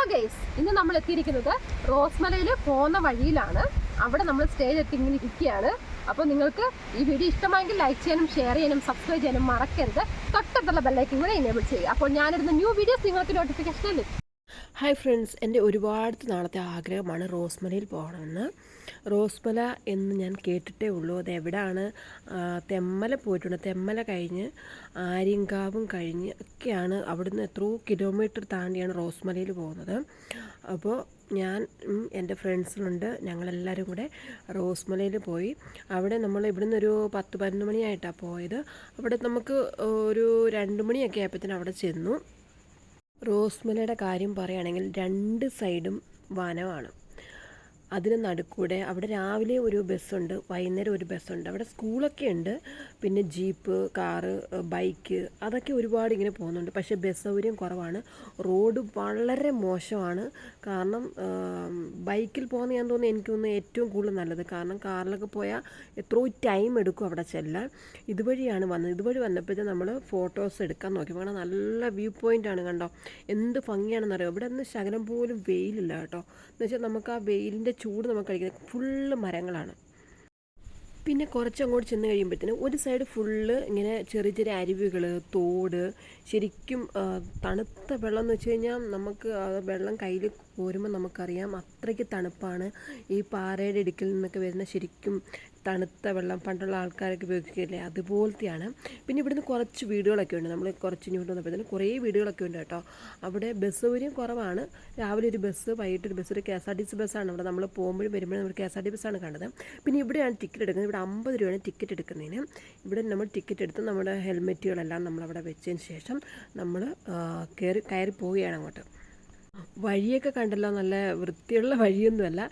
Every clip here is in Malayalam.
ഹലോ ഗൈസ് ഇന്ന് നമ്മൾ എത്തിയിരിക്കുന്നത് റോസ്മലയിൽ പോകുന്ന വഴിയിലാണ്. അവിടെ നമ്മൾ സ്റ്റേജ് എത്തി ഇങ്ങനെ ഇരിക്കുകയാണ്. അപ്പോൾ നിങ്ങൾക്ക് ഈ വീഡിയോ ഇഷ്ടമായെങ്കിൽ ലൈക്ക് ചെയ്യാനും ഷെയർ ചെയ്യാനും സബ്സ്ക്രൈബ് ചെയ്യാനും മറക്കരുത്. തൊട്ടടുത്തുള്ള ബെല്ലൈക്കും കൂടെ എനേബിൾ ചെയ്യുക. അപ്പോൾ ഞാനിടുന്ന ന്യൂ വീഡിയോസ് നിങ്ങൾക്ക് നോട്ടിഫിക്കേഷൻ ഹായ് ഫ്രണ്ട്സ് എന്റെ ഒരുപാട് നാളത്തെ ആഗ്രഹമാണ് റോസ്മലയിൽ പോകണമെന്ന്. റോസ്മല എന്ന് ഞാൻ കേട്ടിട്ടേ ഉള്ളൂ. അത് എവിടെയാണ് തെമ്മല പോയിട്ടുണ്ട്. തെമ്മല കഴിഞ്ഞ് ആര്യങ്കാവും കഴിഞ്ഞ് ഒക്കെയാണ് അവിടുന്ന് എത്രയോ കിലോമീറ്റർ താണ്ടിയാണ് റോസ്മലയിൽ പോകുന്നത്. അപ്പോൾ ഞാൻ എന്റെ ഫ്രണ്ട്സിലുണ്ട് ഞങ്ങളെല്ലാവരും കൂടെ റോസ്മലയിൽ പോയി. അവിടെ നമ്മൾ ഇവിടുന്ന് ഒരു പത്ത് പതിനൊന്ന് മണിയായിട്ടാണ് പോയത്. അവിടെ നമുക്ക് ഒരു രണ്ട് മണിയൊക്കെ ആയപ്പോഴത്തേനും അവിടെ ചെന്നു. റോസ്മലയുടെ കാര്യം പറയുകയാണെങ്കിൽ രണ്ട് സൈഡും വനമാണ്. അതിന് നടുക്കൂടെ അവിടെ രാവിലെ ഒരു ബസ്സുണ്ട് വൈകുന്നേരം ഒരു ബസ്സുണ്ട്. അവിടെ സ്കൂളൊക്കെ ഉണ്ട് പിന്നെ ജീപ്പ് കാറ് ബൈക്ക് അതൊക്കെ ഒരുപാട് ഇങ്ങനെ പോകുന്നുണ്ട്. പക്ഷേ ബസ് സൗകര്യം കുറവാണ്. റോഡ് വളരെ മോശമാണ്. കാരണം ബൈക്കിൽ പോകുന്ന ഞാൻ തോന്നുന്നു എനിക്ക് തോന്നുന്നു ഏറ്റവും കൂടുതൽ നല്ലത്. കാരണം കാറിലൊക്കെ പോയാൽ എത്രയോ ടൈം എടുക്കും അവിടെ ചെല്ലാൻ. ഇതുവഴിയാണ് വന്നത്. ഇതുവഴി വന്നപ്പോഴത്തെ നമ്മൾ ഫോട്ടോസ് എടുക്കാൻ നോക്കി. കാരണം നല്ല വ്യൂ പോയിന്റ് ആണ് കണ്ടോ. എന്ത് ഭംഗിയാണെന്നറിയാം? ഇവിടെ നിന്ന് ശകലം പോലും വെയിലില്ല കേട്ടോ. എന്ന് വെച്ചാൽ നമുക്ക് ആ വെയിലിന്റെ ചൂട് നമുക്ക് കഴിക്കുന്നത് ഫുള്ള് മരങ്ങളാണ്. പിന്നെ കുറച്ചങ്ങോട്ട് ചെന്ന് കഴിയുമ്പോഴത്തേനും ഒരു സൈഡ് ഫുള്ള് ഇങ്ങനെ ചെറിയ ചെറിയ അരുവികൾ തോട് ശരിക്കും തണുത്ത വെള്ളം എന്ന് വെച്ച് കഴിഞ്ഞാൽ നമുക്ക് ആ വെള്ളം കയ്യിൽ പോരുമ്പോൾ നമുക്കറിയാം അത്രയ്ക്ക് തണുപ്പാണ്. ഈ പാറയുടെ ഇടുക്കിൽ നിന്നൊക്കെ വരുന്ന ശരിക്കും തണുത്ത വെള്ളം പണ്ടുള്ള ആൾക്കാരൊക്കെ ഉപയോഗിക്കില്ലേ? അതുപോലത്തെയാണ്. പിന്നെ ഇവിടുന്ന് കുറച്ച് വീടുകളൊക്കെ ഉണ്ട്. നമ്മൾ കുറച്ച് ഇങ്ങോട്ട് വന്നപ്പോൾ കുറേ വീടുകളൊക്കെ ഉണ്ട് കേട്ടോ. അവിടെ ബസ് സൗകര്യം കുറവാണ്. രാവിലെ ഒരു ബസ് വൈകിട്ട് ഒരു ബസ് ഒരു K S R T C ബസ്സാണ് ഇവിടെ. നമ്മൾ പോകുമ്പോഴും വരുമ്പോഴും നമ്മൾ കെ എസ് ആർ ടി ബസ്സാണ് കണ്ടത്. പിന്നെ ഇവിടെയാണ് ടിക്കറ്റ് എടുക്കുന്നത്. ഇവിടെ അമ്പത് രൂപയാണ് ടിക്കറ്റ് എടുക്കുന്നതിന്. ഇവിടെ നമ്മൾ ടിക്കറ്റ് എടുത്ത് നമ്മുടെ ഹെൽമെറ്റുകളെല്ലാം നമ്മളവിടെ വെച്ചതിന് ശേഷം നമ്മൾ കയറി കയറി പോവുകയാണ് അങ്ങോട്ട്. വഴിയൊക്കെ കണ്ടല്ലോ നല്ല വൃത്തിയുള്ള വഴിയൊന്നുമല്ല.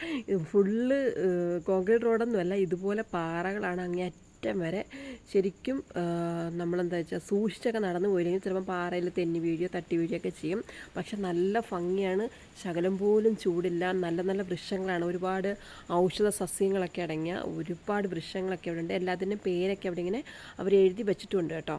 ഫുള്ള് കോൺക്രീറ്റ് റോഡൊന്നുമല്ല ഇതുപോലെ പാറകളാണ് അങ്ങേ അറ്റം വരെ. ശരിക്കും നമ്മളെന്താ വെച്ചാൽ സൂക്ഷിച്ചൊക്കെ നടന്നു പോയില്ലെങ്കിൽ ചിലപ്പം പാറയിൽ തെന്നി വീഴുകയോ തട്ടി വീഴുകയൊക്കെ ചെയ്യും. പക്ഷെ നല്ല ഭംഗിയാണ്. ശകലം പോലും ചൂടില്ല. നല്ല നല്ല വൃക്ഷങ്ങളാണ്. ഒരുപാട് ഔഷധ സസ്യങ്ങളൊക്കെ അടങ്ങിയ ഒരുപാട് വൃക്ഷങ്ങളൊക്കെ അവിടെ ഉണ്ട്. എല്ലാത്തിന്റെയും പേരൊക്കെ അവിടെ ഇങ്ങനെ അവർ എഴുതി വെച്ചിട്ടുണ്ട് കേട്ടോ.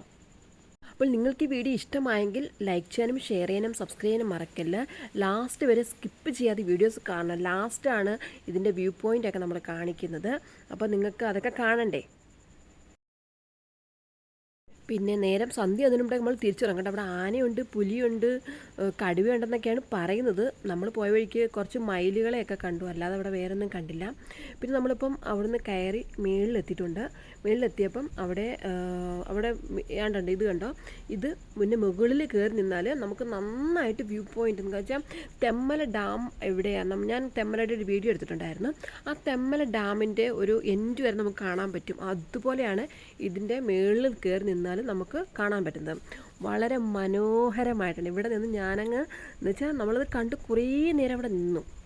അപ്പോൾ നിങ്ങൾക്ക് ഈ വീഡിയോ ഇഷ്ടമായെങ്കിൽ ലൈക്ക് ചെയ്യാനും ഷെയർ ചെയ്യാനും സബ്സ്ക്രൈബ് ചെയ്യാനും മറക്കല്ല. ലാസ്റ്റ് വരെ സ്കിപ്പ് ചെയ്യാതെ വീഡിയോസ് കാണണം. ലാസ്റ്റാണ് ഇതിന്റെ വ്യൂ പോയിന്റ് ഒക്കെ നമ്മൾ കാണിക്കുന്നത്. അപ്പോൾ നിങ്ങൾക്ക് അതൊക്കെ കാണണ്ടേ? പിന്നെ നേരം സന്ധ്യ അതിനു മുമ്പേ നമ്മൾ തിരിച്ചിറങ്ങട്ടെ. അവിടെ ആനയുണ്ട് പുലിയുണ്ട് കടുവയുണ്ടെന്നൊക്കെയാണ് പറയുന്നത്. നമ്മൾ പോയ വഴിക്ക് കുറച്ച് മയിലുകളെയൊക്കെ കണ്ടു. അല്ലാതെ അവിടെ വേറെ ഒന്നും കണ്ടില്ല. പിന്നെ നമ്മളിപ്പം അവിടുന്ന് കയറി മേളിലെത്തിയിട്ടുണ്ട്. മേളിലെത്തിയപ്പം അവിടെ അവിടെ ഏണ്ടുണ്ട് ഇത് കണ്ടോ? ഇത് മുന്നേ മുകളിൽ കയറി നിന്നാൽ നമുക്ക് നന്നായിട്ട് വ്യൂ പോയിന്റ് എന്ന് വെച്ചാൽ തെമ്മല ഡാം എവിടെയാണ് ഞാൻ തെമ്മലയുടെ ഒരു വീഡിയോ എടുത്തിട്ടുണ്ടായിരുന്നു. ആ തെമ്മല ഡാമിന്റെ ഒരു എൻഡ് വരെ നമുക്ക് കാണാൻ പറ്റും. അതുപോലെയാണ് ഇതിന്റെ മേളിൽ കയറി നിന്നാൽ നമുക്ക് കാണാൻ പറ്റുന്നത്. വളരെ മനോഹരമായിട്ടുണ്ട്. ഇവിടെ നിന്ന് ഞാനങ്ങ് എന്ന് വെച്ചാൽ നമ്മളത് കണ്ട് കുറേ നേരം അവിടെ നിന്നു.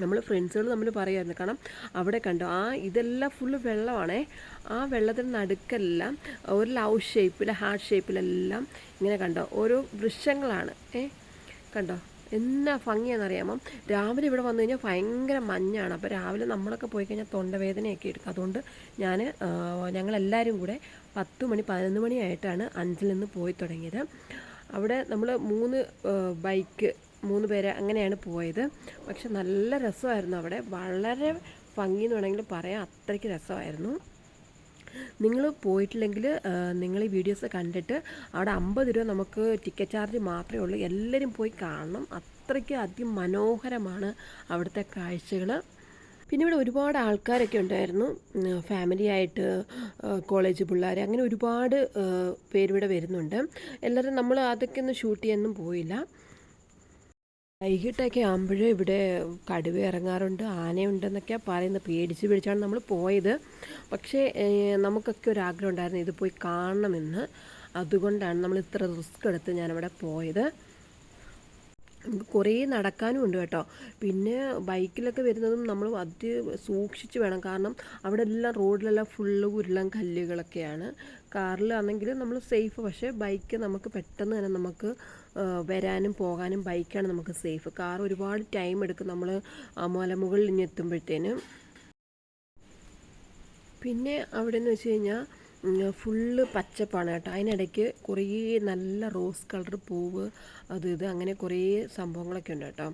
നമ്മൾ ഫ്രണ്ട്സുകൾ തമ്മിൽ പറയുമായിരുന്നു കാരണം അവിടെ കണ്ടു ആ ഇതെല്ലാം ഫുള്ള് വെള്ളമാണേ. ആ വെള്ളത്തിന് നടുക്കെല്ലാം ഒരു ലവ് ഷേപ്പിൽ ഹാർട്ട് ഷേപ്പിലെല്ലാം ഇങ്ങനെ കണ്ടോ ഓരോ വൃക്ഷങ്ങളാണ്. ഏ കണ്ടോ? എന്നാ ഭംഗിയാണെന്നറിയാമോ? രാവിലെ ഇവിടെ വന്നു കഴിഞ്ഞാൽ ഭയങ്കര മഞ്ഞാണ്. അപ്പോൾ രാവിലെ നമ്മളൊക്കെ പോയി കഴിഞ്ഞാൽ തൊണ്ടവേദനയൊക്കെ എടുക്കും. അതുകൊണ്ട് ഞാൻ ഞങ്ങളെല്ലാവരും കൂടെ പത്ത് മണി പതിനൊന്ന് മണിയായിട്ടാണ് അഞ്ചിൽ നിന്ന് പോയി തുടങ്ങിയത്. അവിടെ നമ്മൾ മൂന്ന് ബൈക്ക് മൂന്ന് പേര് അങ്ങനെയാണ് പോയത്. പക്ഷെ നല്ല രസമായിരുന്നു അവിടെ. വളരെ ഭംഗി എന്ന് വേണമെങ്കിൽ പറയാം. അത്രയ്ക്ക് രസമായിരുന്നു. നിങ്ങൾ പോയിട്ടില്ലെങ്കിൽ നിങ്ങൾ ഈ വീഡിയോസ് കണ്ടിട്ട് അവിടെ അമ്പത് രൂപ നമുക്ക് ടിക്കറ്റ് ചാർജ് മാത്രമേ ഉള്ളൂ. എല്ലാവരും പോയി കാണണം. അത്രയ്ക്ക് അതിമനോഹരമാണ് അവിടുത്തെ കാഴ്ചകൾ പിന്നെ ഇവിടെ ഒരുപാട് ആൾക്കാരൊക്കെ ഉണ്ടായിരുന്നു. ഫാമിലി ആയിട്ട് കോളേജ് പിള്ളേർ അങ്ങനെ ഒരുപാട് പേരിവിടെ വരുന്നുണ്ട്. എല്ലാവരും നമ്മൾ അതൊക്കെ ഒന്നും ഷൂട്ട് ചെയ്യാനൊന്നും പോയില്ല. വൈകിട്ടൊക്കെ ആകുമ്പോഴേ ഇവിടെ കടുവ ഇറങ്ങാറുണ്ട് ആനയുണ്ടെന്നൊക്കെയാണ് പറയുന്നത്. പേടിച്ച് പേടിച്ചാണ് നമ്മൾ പോയത്. പക്ഷേ നമുക്കൊക്കെ ഒരു ആഗ്രഹം ഉണ്ടായിരുന്നു ഇത് പോയി കാണണമെന്ന്. അതുകൊണ്ടാണ് നമ്മൾ ഇത്ര റിസ്ക് എടുത്ത് ഞാനവിടെ പോയത്. നമുക്ക് കുറേ നടക്കാനും ഉണ്ട് കേട്ടോ. പിന്നെ ബൈക്കിലൊക്കെ വരുന്നതും നമ്മൾ അതി സൂക്ഷിച്ച് വേണം. കാരണം അവിടെ എല്ലാം റോഡിലെല്ലാം ഫുള്ള് ഉരുളൻ കല്ലുകളൊക്കെയാണ്. കാറിലാണെങ്കിൽ നമ്മൾ സേഫ്. പക്ഷേ ബൈക്ക് നമുക്ക് പെട്ടെന്ന് തന്നെ നമുക്ക് വരാനും പോകാനും ബൈക്കാണ് നമുക്ക് സേഫ്. കാർ ഒരുപാട് ടൈം എടുക്കും നമ്മൾ മലമുകളിൽ ഇനി എത്തുമ്പോഴത്തേനും. പിന്നെ അവിടെ എന്ന് വെച്ച് കഴിഞ്ഞാൽ ഫുള്ള് പച്ചപ്പാണ് കേട്ടോ. അതിനിടയ്ക്ക് കുറേ നല്ല റോസ് കളർ പൂവ് അത് ഇത് അങ്ങനെ കുറേ സംഭവങ്ങളൊക്കെ ഉണ്ട് കേട്ടോ.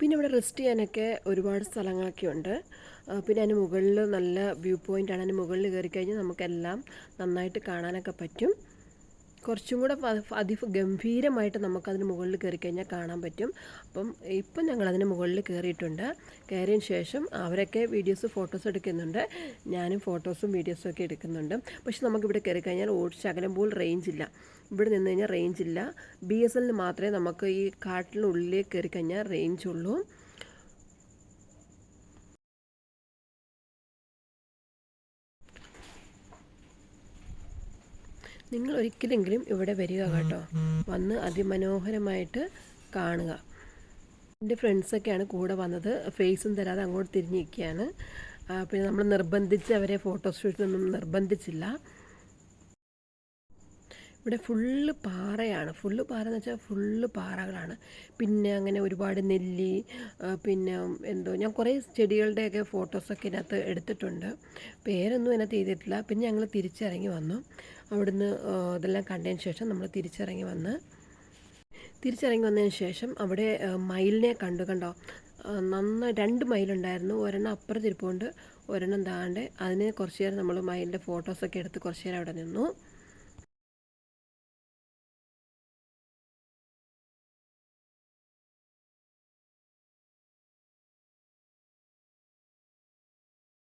പിന്നെ ഇവിടെ റെസ്റ്റ് ചെയ്യാനൊക്കെ ഒരുപാട് സ്ഥലങ്ങളൊക്കെ ഉണ്ട്. പിന്നെ അതിന് മുകളിൽ നല്ല വ്യൂ പോയിന്റാണ് അതിന് മുകളിൽ കയറി കഴിഞ്ഞാൽ നമുക്കെല്ലാം നന്നായിട്ട് കാണാനൊക്കെ പറ്റും. കുറച്ചും കൂടെ അതി അതിഗംഭീരമായിട്ട് നമുക്കതിന് മുകളിൽ കയറി കഴിഞ്ഞാൽ കാണാൻ പറ്റും. അപ്പം ഇപ്പം ഞങ്ങൾ അതിന് മുകളിൽ കയറിയിട്ടുണ്ട്. കയറിയതിന് ശേഷം അവരൊക്കെ വീഡിയോസ് ഫോട്ടോസ് എടുക്കുന്നുണ്ട്. ഞാനും ഫോട്ടോസും വീഡിയോസും ഒക്കെ എടുക്കുന്നുണ്ട്. പക്ഷെ നമുക്കിവിടെ കയറി കഴിഞ്ഞാൽ ശകലം പോലും റേഞ്ച് ഇല്ല. ഇവിടെ നിന്ന് കഴിഞ്ഞാൽ റേഞ്ച് ഇല്ല. ബി എസ് എല്ലിന് മാത്രമേ നമുക്ക് ഈ കാട്ടിനുള്ളിൽ കയറി കഴിഞ്ഞാൽ റേഞ്ച് ഉള്ളൂ. നിങ്ങൾ ഒരിക്കലെങ്കിലും ഇവിടെ വരിക കേട്ടോ. വന്ന് അതിമനോഹരമായിട്ട് കാണുക. എന്റെ ഫ്രണ്ട്സൊക്കെയാണ് കൂടെ വന്നത്. ഫേസും തരാതെ അങ്ങോട്ട് തിരിഞ്ഞിരിക്കുകയാണ്. പിന്നെ നമ്മൾ നിർബന്ധിച്ച് അവരെ ഫോട്ടോഷൂട്ടിനൊന്നും നിർബന്ധിച്ചില്ല. ഇവിടെ ഫുള്ള് പാറയാണ്. ഫുള്ള് പാറ എന്ന് വെച്ചാൽ ഫുള്ള് പാറകളാണ്. പിന്നെ അങ്ങനെ ഒരുപാട് നെല്ലി പിന്നെ എന്തോ ഞാൻ കുറേ ചെടികളുടെയൊക്കെ ഫോട്ടോസൊക്കെ ഇതിനകത്ത് എടുത്തിട്ടുണ്ട്. പേരൊന്നും അതിനകത്ത് എഴുതിയിട്ടില്ല. പിന്നെ ഞങ്ങൾ തിരിച്ചിറങ്ങി വന്നു. അവിടുന്ന് ഇതെല്ലാം കണ്ടതിന് ശേഷം നമ്മൾ തിരിച്ചിറങ്ങി വന്ന് തിരിച്ചിറങ്ങി വന്നതിന് ശേഷം അവിടെ മയിലിനെ കണ്ടു. കണ്ടോ? നന്നായി രണ്ട് മയിലുണ്ടായിരുന്നു. ഒരെണ്ണം അപ്പുറത്തിരിപ്പുണ്ട് ഒരെണ്ണം താണ്ട് അതിന് കുറച്ച് നേരം നമ്മൾ മയിലിന്റെ ഫോട്ടോസൊക്കെ എടുത്ത് കുറച്ച് നേരം അവിടെ നിന്നു.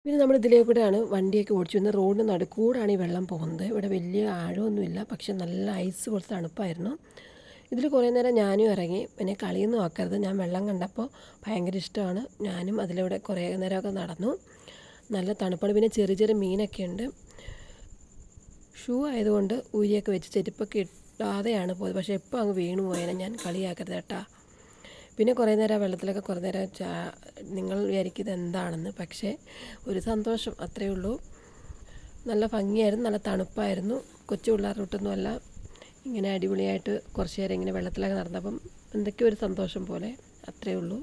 പിന്നെ നമ്മൾ ഇതിലേ കൂടെയാണ് വണ്ടിയൊക്കെ ഓടിച്ചു വന്നത് റോഡിന് നടുക്കൂടാണ് ഈ വെള്ളം പോകുന്നത്. ഇവിടെ വലിയ ആഴമൊന്നുമില്ല. പക്ഷെ നല്ല ഐസ് കുറച്ച് തണുപ്പായിരുന്നു. ഇതിൽ കുറേ നേരം ഞാനും ഇറങ്ങി. പിന്നെ കളിയൊന്നും ആക്കരുത്. ഞാൻ വെള്ളം കണ്ടപ്പോൾ ഭയങ്കര ഇഷ്ടമാണ്. ഞാനും അതിലൂടെ കുറേ നേരമൊക്കെ നടന്നു. നല്ല തണുപ്പാണ്. പിന്നെ ചെറിയ ചെറിയ മീനൊക്കെ ഉണ്ട്. ഷൂ ആയതുകൊണ്ട് ഊരിയൊക്കെ വെച്ച് ചെരുപ്പൊക്കെ ഇടാതെയാണ് പോയത്. പക്ഷേ എപ്പോൾ അങ്ങ് വീണു പോയാലും ഞാൻ കളിയാക്കരുത് കേട്ടാ. പിന്നെ കുറേ നേരം ആ വെള്ളത്തിലൊക്കെ കുറേ നേരം ചാ നിങ്ങൾ വിചാരിക്കുന്നത് എന്താണെന്ന്. പക്ഷേ ഒരു സന്തോഷം അത്രയേ ഉള്ളൂ. നല്ല ഭംഗിയായിരുന്നു നല്ല തണുപ്പായിരുന്നു. കൊച്ചു പിള്ളേരുടെ ഇങ്ങനെ അടിപൊളിയായിട്ട് കുറച്ച് നേരം ഇങ്ങനെ വെള്ളത്തിലൊക്കെ നടന്നപ്പം എന്തൊക്കെയോ ഒരു സന്തോഷം പോലെ അത്രയേ ഉള്ളൂ.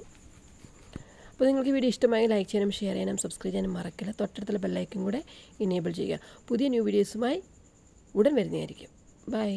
അപ്പോൾ നിങ്ങൾക്ക് വീഡിയോ ഇഷ്ടമായി ലൈക്ക് ചെയ്യാനും ഷെയർ ചെയ്യാനും സബ്സ്ക്രൈബ് ചെയ്യാനും മറക്കില്ല. തൊട്ടടുത്തുള്ള ബെല്ലൈക്കും കൂടെ ഇനേബിൾ ചെയ്യുക. പുതിയ ന്യൂ വീഡിയോസുമായി ഉടൻ വരുന്നതായിരിക്കും. ബൈ.